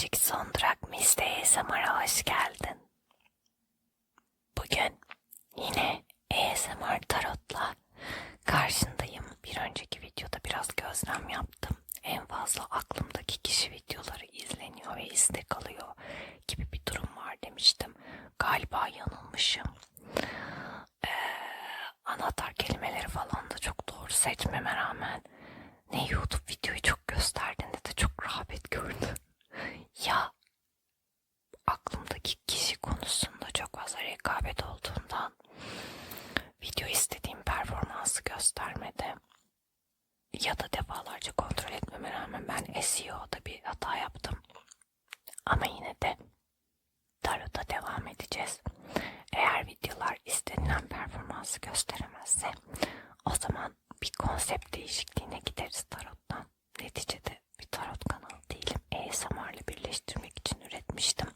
önceki son durak Mis'te ASMR'a hoş geldin. Bugün yine ASMR Tarot'la karşındayım. Bir önceki videoda biraz gözlem yaptım. En fazla aklımdaki kişi videoları izleniyor ve istek alıyor gibi bir durum var demiştim. Galiba yanılmışım. Ee, anahtar kelimeleri falan da çok doğru seçmeme rağmen ne YouTube videoyu çok gösterdiğinde de çok rağbet gördü. ya aklımdaki kişi konusunda çok fazla rekabet olduğundan video istediğim performansı göstermedi. Ya da defalarca kontrol etmeme rağmen ben SEO'da bir hata yaptım. Ama yine de Tarot'a devam edeceğiz. Eğer videolar istenilen performansı gösteremezse o zaman bir konsept değişikliğine gideriz tarottan. Neticede bir tarot kanalı değilim. ASMR'la birleştirmek için üretmiştim.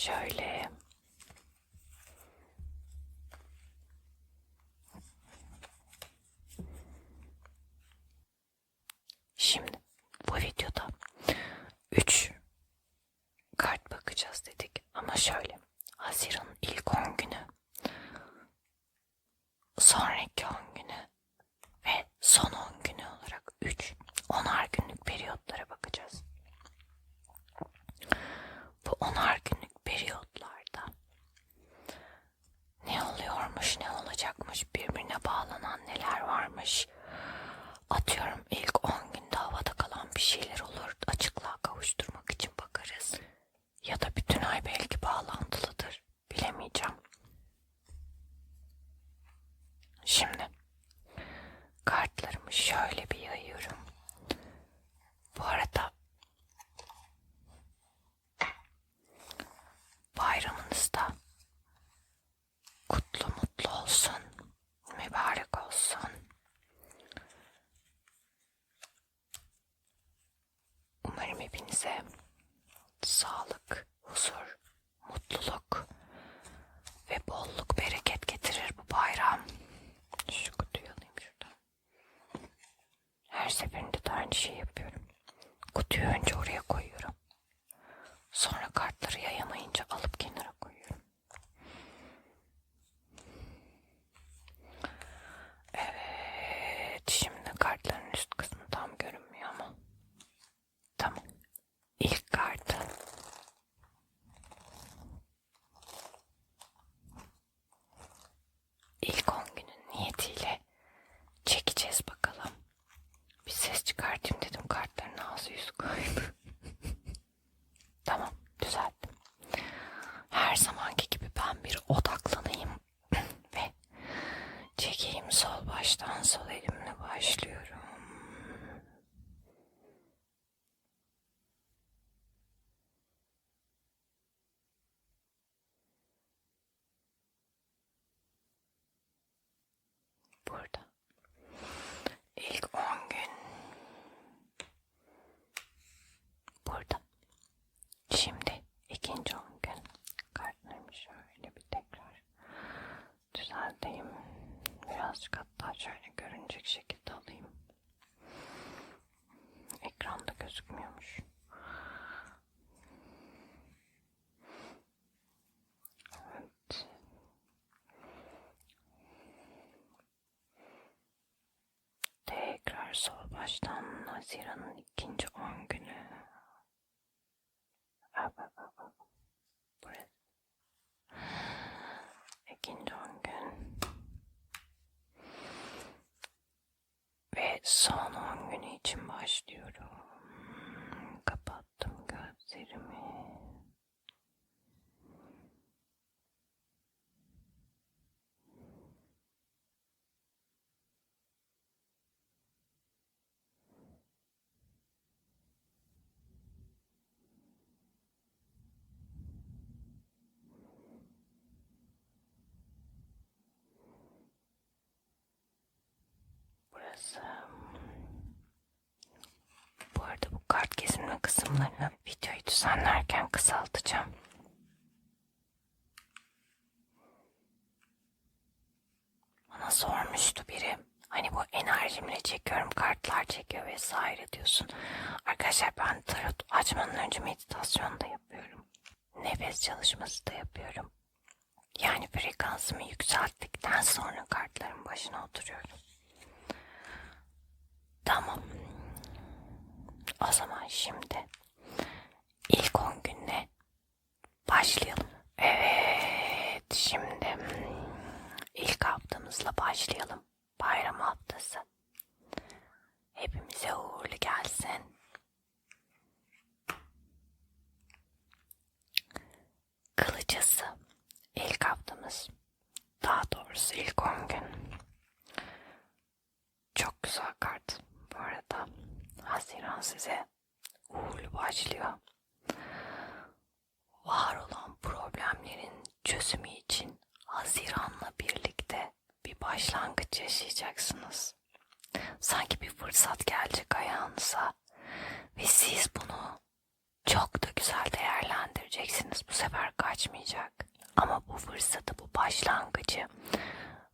Şöyle. Şimdi bu videoda 3 kart bakacağız dedik ama şöyle Haziran'ın ilk 10 günü sonraki 10 günü ve son 10 günü olarak 3 10'ar günlük periyotlara bakacağız. Bu 10'ar günlük periyotlarda ne oluyormuş, ne olacakmış, birbirine bağlanan neler varmış. Atıyorum ilk 10 günde havada kalan bir şeyler olur. Açıklığa kavuşturmak için bakarız. Ya da bütün ay belki bağlantılıdır. Bilemeyeceğim. Şimdi kartlarımı şöyle bir yayıyorum. Bu arada bayramınız son on günü için başlıyorum. Kapattım gözlerimi. Burası. Bu arada bu kart kesilme kısımlarını videoyu düzenlerken kısaltacağım. Bana sormuştu biri. Hani bu enerjimle çekiyorum, kartlar çekiyor vesaire diyorsun. Arkadaşlar ben tarot açmadan önce meditasyon da yapıyorum. Nefes çalışması da yapıyorum. Yani frekansımı yükselttikten sonra kartların başına oturuyorum. Tamam. O zaman şimdi ilk 10 günle başlayalım. Evet, şimdi ilk haftamızla başlayalım. Bayram haftası. Hepimize uğurlu gelsin. Kılıcısı ilk haftamız. Daha doğrusu ilk 10 gün. Çok güzel kart. Bu arada Haziran size uğurlu başlıyor. Var olan problemlerin çözümü için Haziran'la birlikte bir başlangıç yaşayacaksınız. Sanki bir fırsat gelecek ayağınıza ve siz bunu çok da güzel değerlendireceksiniz. Bu sefer kaçmayacak. Ama bu fırsatı, bu başlangıcı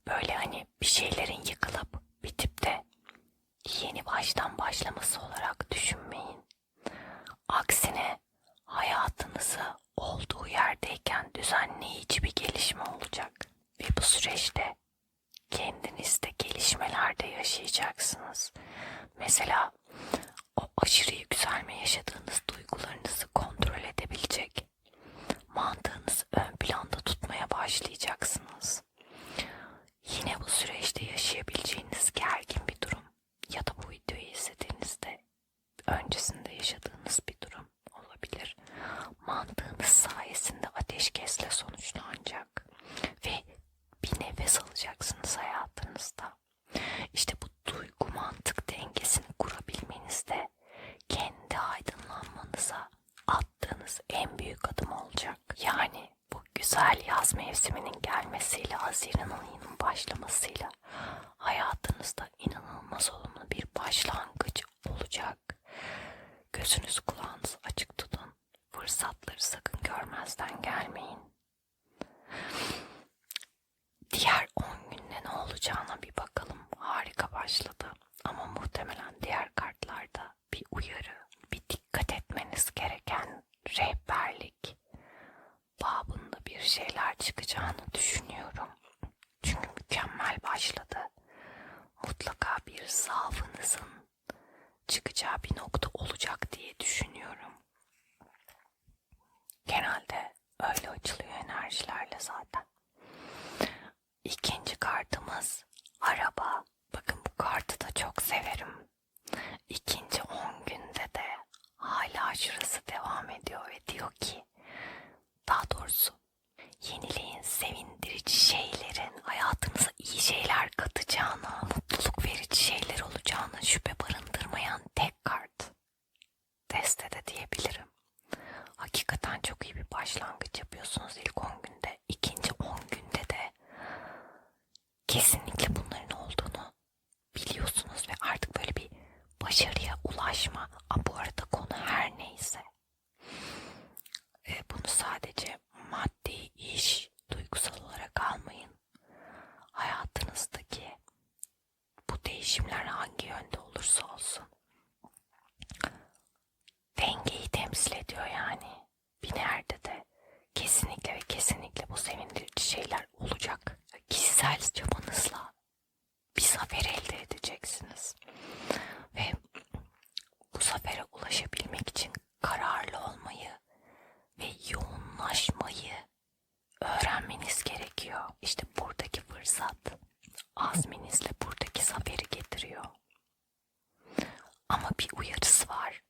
böyle hani bir şeylerin yıkılıp yeni baştan başlaması olarak düşünmeyin. Aksine hayatınızı olduğu yerdeyken düzenleyici bir gelişme olacak. Ve bu süreçte kendinizde gelişmelerde yaşayacaksınız. Mesela o aşırı yükselme yaşadığınız duygularınızı kontrol edebilecek. Mantığınızı ön planda tutmaya başlayacaksınız. Yine bu süreçte yaşayabileceğiniz gergin bir durum ya da bu videoyu izlediğinizde öncesinde yaşadığınız bir durum olabilir. Mantığınız sayesinde ateşkesle sonuçlanacak ve bir nefes alacaksınız hayatınızda. İşte bu duygu mantık dengesini kurabilmenizde kendi aydınlanmanıza attığınız en büyük adım olacak. Yani bu güzel yaz mevsiminin gelmesiyle Haziran ayının başlamasıyla hayatınızda inanılmaz olumlu bir başlangıç olacak. Gözünüzü kulağınızı açık tutun. Fırsatları sakın görmezden gelmeyin. Diğer 10 günde ne olacağına bir bakalım. Harika başladı. Ama muhtemelen diğer kartlarda bir uyarı, bir dikkat etmeniz gereken rehberlik babında bir şeyler çıkacağını düşünüyorum. Çünkü mükemmel başladı. Mutlaka bir zaafınızın çıkacağı bir nokta olacak diye düşünüyorum. Genelde öyle açılıyor enerjilerle zaten. İkinci kartımız araba. Kartı da çok severim. İkinci 10 günde de hala şurası devam ediyor ve diyor ki daha doğrusu yeniliğin sevindirici şeylerin hayatımıza iyi şeyler katacağına, mutluluk verici şeyler olacağına şüphe barındırmayan tek kart. Destede diyebilirim. Hakikaten çok iyi bir başlangıç yapıyorsunuz ilk 10 günde. İkinci 10 günde de kesinlikle bunların olduğunu biliyorsunuz ve artık böyle bir başarıya ulaşma. Aa, bu arada konu her neyse. E, bunu sadece maddi iş, duygusal olarak almayın. Değişimler hangi yönde olursa olsun dengeyi temsil ediyor yani. Bir nerede de kesinlikle ve kesinlikle bu sevindirici şeyler olacak. Kişisel çabanızla bir zafer elde edeceksiniz. Ve bu zafere ulaşabilmek için kararlı olmayı ve yoğunlaşmayı öğrenmeniz gerekiyor. İşte buradaki fırsat azminizle buradaki zaferi getiriyor. Ama bir uyarısı var.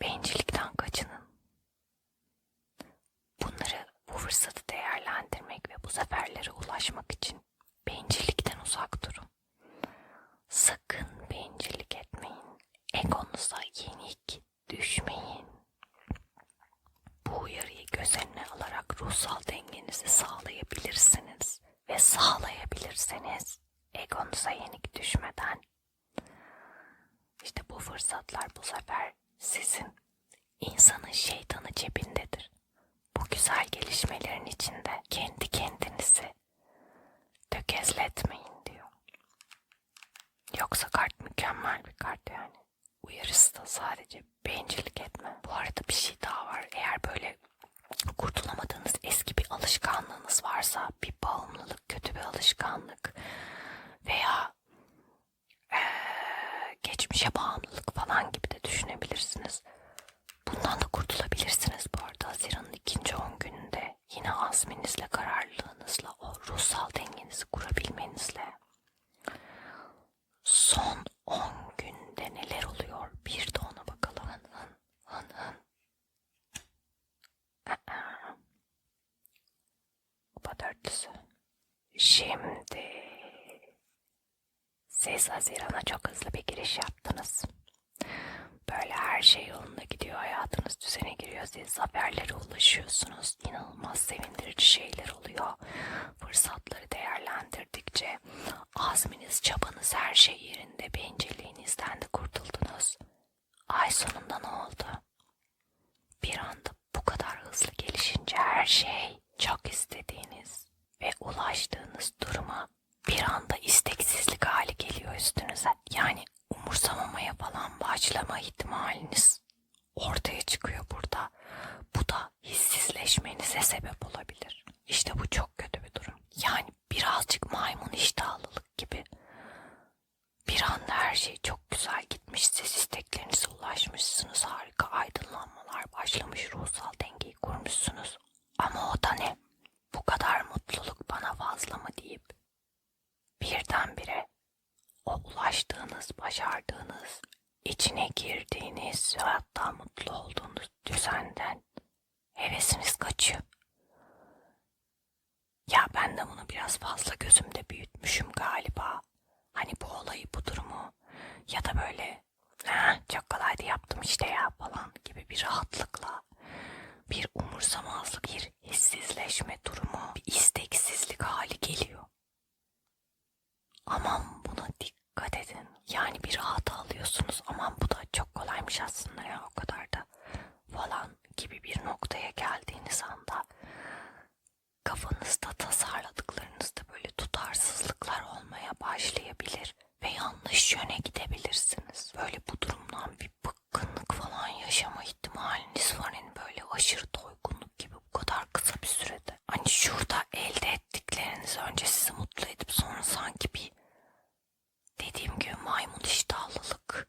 Bencillikten kaçının. Bunları bu fırsatı değerlendirmek ve bu zaferlere ulaşmak için bencillikten uzak durun. Sakın bencillik etmeyin. Egonuza yenik düşmeyin. Bu uyarıyı göz önüne alarak ruhsal dengenizi sağlayabilirsiniz. Sağlayabilirseniz egonuza yenik düşmeden işte bu fırsatlar bu sefer sizin insanın şeytanı cebindedir. Bu güzel gelişmelerin içinde kendi kendinizi tökezletmeyin diyor. Yoksa kart mükemmel bir kart yani. Uyarısı da sadece bencillik etme. Bu arada bir şey daha var. Eğer böyle kurtulamadığınız eski bir alışkanlığınız varsa bir bağımlılık, kötü bir alışkanlık veya eee, geçmişe bağımlılık falan gibi de düşünebilirsiniz. Bundan da kurtulabilirsiniz bu arada. Haziran'ın ikinci 10 gününde yine azminizle, kararlılığınızla, o ruhsal dengenizi kurabilmenizle. Son 10 günde neler oluyor? Bir de ona bakalım. Hın hın hın. Dörtlüsü. Şimdi siz Haziran'a çok hızlı bir giriş yaptınız. Böyle her şey yolunda gidiyor, hayatınız düzene giriyor, siz zaferlere ulaşıyorsunuz. İnanılmaz sevindirici şeyler oluyor. Fırsatları değerlendirdikçe azminiz, çabanız her şey yerinde, bencilliğinizden de kurtuldunuz. Ay sonunda ne oldu? Bir anda bu kadar hızlı gelişince her şey çok istediğiniz ve ulaştığınız duruma bir anda isteksizlik hali geliyor üstünüze. Yani umursamamaya falan başlama ihtimaliniz ortaya çıkıyor burada. Bu da hissizleşmenize sebep olabilir. İşte bu çok kötü bir durum. Yani birazcık maymun iştahlılık gibi. Bir anda her şey çok güzel gitmiş, siz isteklerinize ulaşmışsınız, harika aydınlanmalar başlamış, ruhsal dengeyi kurmuşsunuz. Ama o da ne? Bu kadar mutluluk bana fazla mı deyip birdenbire o ulaştığınız, başardığınız, içine girdiğiniz ve hatta mutlu olduğunuz düzenden hevesiniz kaçıyor. Ya ben de bunu biraz fazla gözümde büyütmüşüm galiba. Hani bu olayı, bu durumu ya da böyle ha, çok kolaydı yaptım işte ya falan gibi bir rahatlıkla bir umursamazlık, bir hissizleşme durumu, bir isteksizlik hali geliyor. Aman buna dikkat edin. Yani bir rahat alıyorsunuz. Aman bu da çok kolaymış aslında ya o kadar da falan gibi bir noktaya geldiğiniz anda kafanızda tasarladıklarınızda böyle tutarsızlıklar olmaya başlayabilir ve yanlış yöne gidebilirsiniz. Böyle bu durumdan bir bıkkınlık falan yaşama ihtimaliniz var. Yani böyle aşırı doygunluk gibi bu kadar kısa bir sürede. Hani şurada elde ettikleriniz önce sizi mutlu edip sonra sanki bir dediğim gibi maymun iştahlılık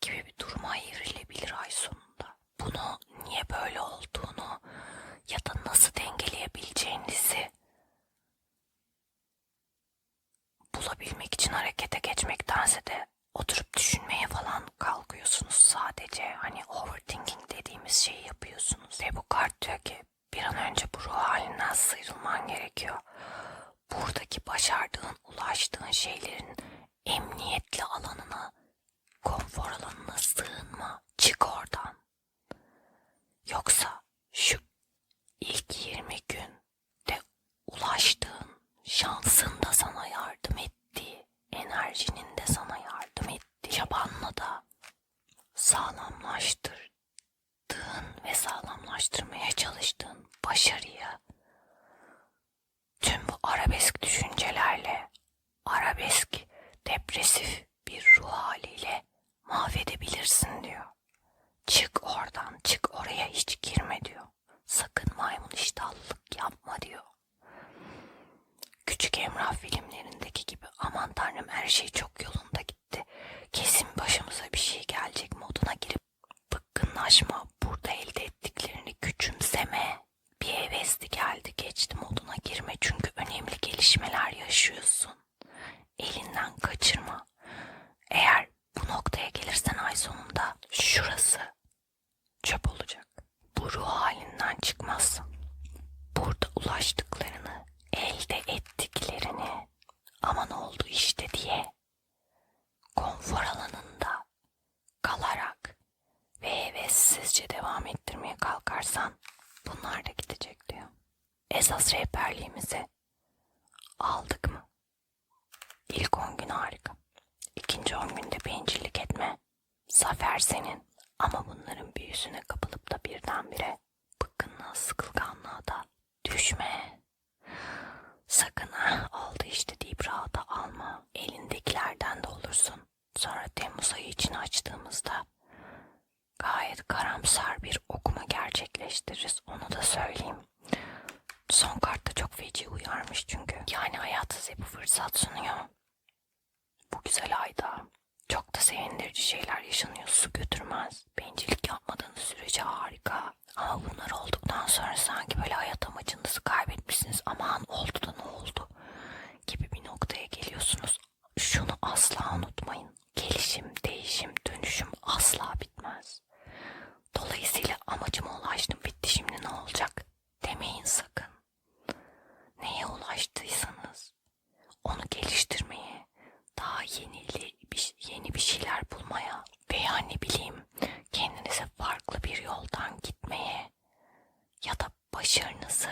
gibi bir duruma evrilebilir ay sonunda. Bunu niye böyle olduğunu ya da nasıl dengeleyebileceğinizi bulabilmek için harekete geçmektense de oturup düşünmeye falan kalkıyorsunuz sadece. Hani overthinking dediğimiz şeyi yapıyorsunuz. Ve bu kart diyor ki bir an önce bu ruh halinden sıyrılman gerekiyor. Buradaki başardığın, ulaştığın şeylerin emniyetli alanına, konfor alanına sığınma. Çık oradan. Yoksa şu ilk 20 gün de ulaştığın şansın da sana yardım etti. Enerjinin de sana yardım etti. Çabanla da sağlamlaştırdığın ve sağlamlaştırmaya çalıştığın başarıyı tüm bu arabesk düşüncelerle arabesk depresyon agresif bir ruh haliyle mahvedebilirsin diyor. Çık oradan, çık oraya hiç girme diyor. Sakın maymun iştahlılık yapma diyor. Küçük Emrah filmlerindeki gibi aman tanrım her şey çok yolunda gitti. Kesin başımıza bir şey gelecek moduna girip bıkkınlaşma, burada elde ettiklerini küçümseme. Bir hevesli geldi geçti moduna girme çünkü önemli gelişmeler yaşıyorsun. Elinden kaçırma. Eğer bu noktaya gelirsen ay sonunda şurası çöp olacak. Bu ruh halinden çıkmazsın. Burada ulaştıklarını, elde ettiklerini ama ne oldu işte diye konfor alanında kalarak ve hevessizce devam ettirmeye kalkarsan bunlar da gidecek diyor. Esas rehberliğimizi aldık mı? İlk 10 gün harika. İkinci 10 günde bencillik etme. Zafer senin. Ama bunların büyüsüne kapılıp da birdenbire bıkkınlığa, sıkılganlığa da düşme. Sakın ha oldu işte deyip rahata alma. Elindekilerden de olursun. Sonra Temmuz ayı için açtığımızda gayet karamsar bir okuma gerçekleştiririz. Onu da söyleyeyim. Son kartta çok feci uyarmış çünkü. Yani hayat size bu fırsat sunuyor. Bu güzel ayda çok da sevindirici şeyler yaşanıyor. Su götürmez. Bencillik yapmadığınız sürece harika. Ama bunlar olduktan sonra sanki böyle hayat amacınızı kaybetmişsiniz. Aman oldu da ne oldu gibi bir noktaya geliyorsunuz. Şunu asla unutmayın. Gelişim, değişim, dönüşüm asla bitmez. Dolayısıyla amacıma ulaştım bitti şimdi ne olacak demeyin sakın. Neye ulaştıysanız onu geliştirmeye, daha yenili bir, yeni bir şeyler bulmaya veya ne bileyim kendinize farklı bir yoldan gitmeye ya da başarınızı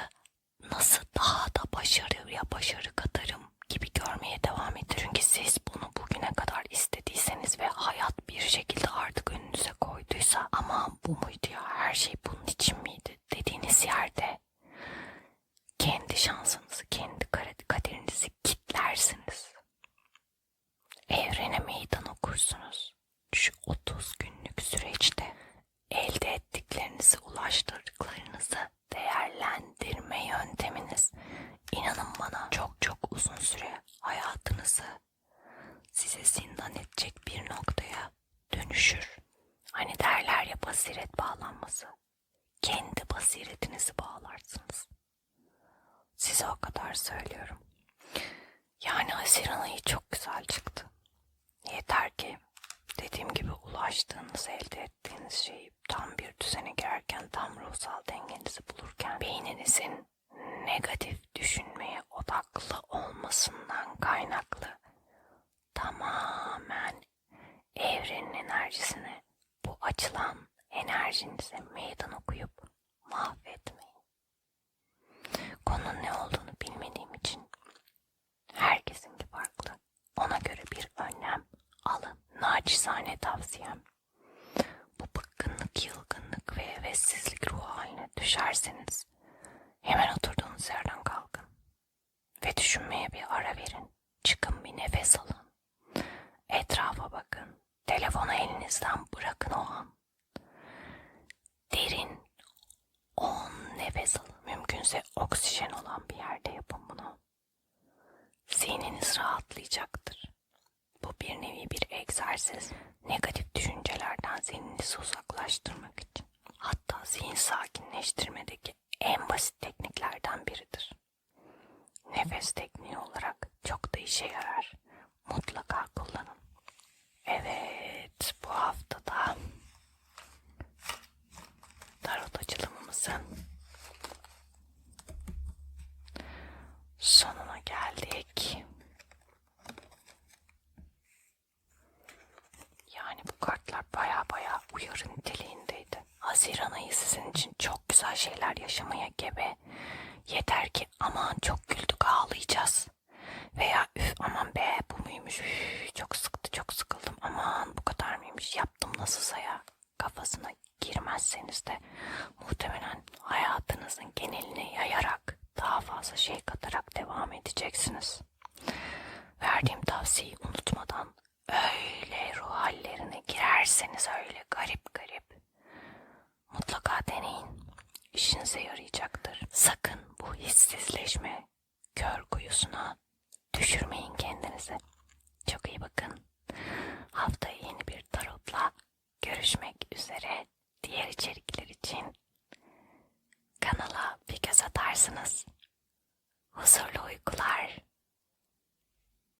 nasıl daha da başarıya başarı katarım gibi görmeye devam edin. Çünkü siz bunu bugüne kadar istediyseniz ve hayat bir şekilde artık önünüze koyduysa ama bu muydu ya her şey bunun için miydi dediğiniz yerde kendi şansınızı, kendi kaderinizi kitlersiniz. Evrene meydan okursunuz. Şu 30 günlük süreçte elde ettiklerinizi, ulaştırdıklarınızı değerlendirme yönteminiz inanın bana çok çok uzun süre hayatınızı size zindan edecek bir noktaya dönüşür. Hani derler ya basiret bağlanması. Kendi basiretinizi bağlarsınız. Size o kadar söylüyorum. Yani Haziran ayı çok güzel çıktı. Yeter ki dediğim gibi ulaştığınız, elde ettiğiniz şeyi tam bir düzene girerken, tam ruhsal dengenizi bulurken beyninizin negatif düşünmeye odaklı olmasından kaynaklı tamamen evrenin enerjisine bu açılan enerjinize meydan okuyup mahvetmeyin. Konunun ne olduğunu bilmediğim için herkesinki farklı. Ona göre bir önlem alın. Naçizane tavsiyem. Bu bıkkınlık, yılgınlık ve hevessizlik ruh haline düşerseniz hemen oturduğunuz yerden kalkın. Ve düşünmeye bir ara verin. Çıkın bir nefes alın. Etrafa bakın. Telefonu elinizden bırakın o an. Derin 10 nefes alın. Mümkünse oksijen olan bir yerde yapın bunu. Zihniniz rahatlayacaktır. Bu bir nevi bir egzersiz. Negatif düşüncelerden zihninizi uzaklaştırmak için. Hatta zihin sakinleştirmedeki en basit tekniklerden biridir. Nefes tekniği olarak çok da işe yarar. Mutlaka kullanın. Evet, bu haftada tarot açılımımızın sonuna geldik. Yani bu kartlar baya baya uyarı niteliğindeydi. Haziran ayı sizin için çok güzel şeyler yaşamaya gebe. Yeter ki aman çok güldük ağlayacağız. Veya üf aman be bu muymuş üf, çok sıktı çok sıkıldım aman bu kadar mıymış yaptım nasılsa ya kafasına girmezseniz de muhtemelen hayatınızın geneline yayarak daha fazla şey katarak devam edeceksiniz. Ve verdiğim tavsiyeyi unutmadan öyle ruh hallerine girerseniz öyle garip garip mutlaka deneyin. İşinize yarayacaktır. Sakın bu hissizleşme kör kuyusuna düşürmeyin kendinizi. Çok iyi bakın. Haftaya yeni bir tarotla görüşmek üzere. Diğer içerikler için kanala bir göz atarsınız. Huzurlu uykular.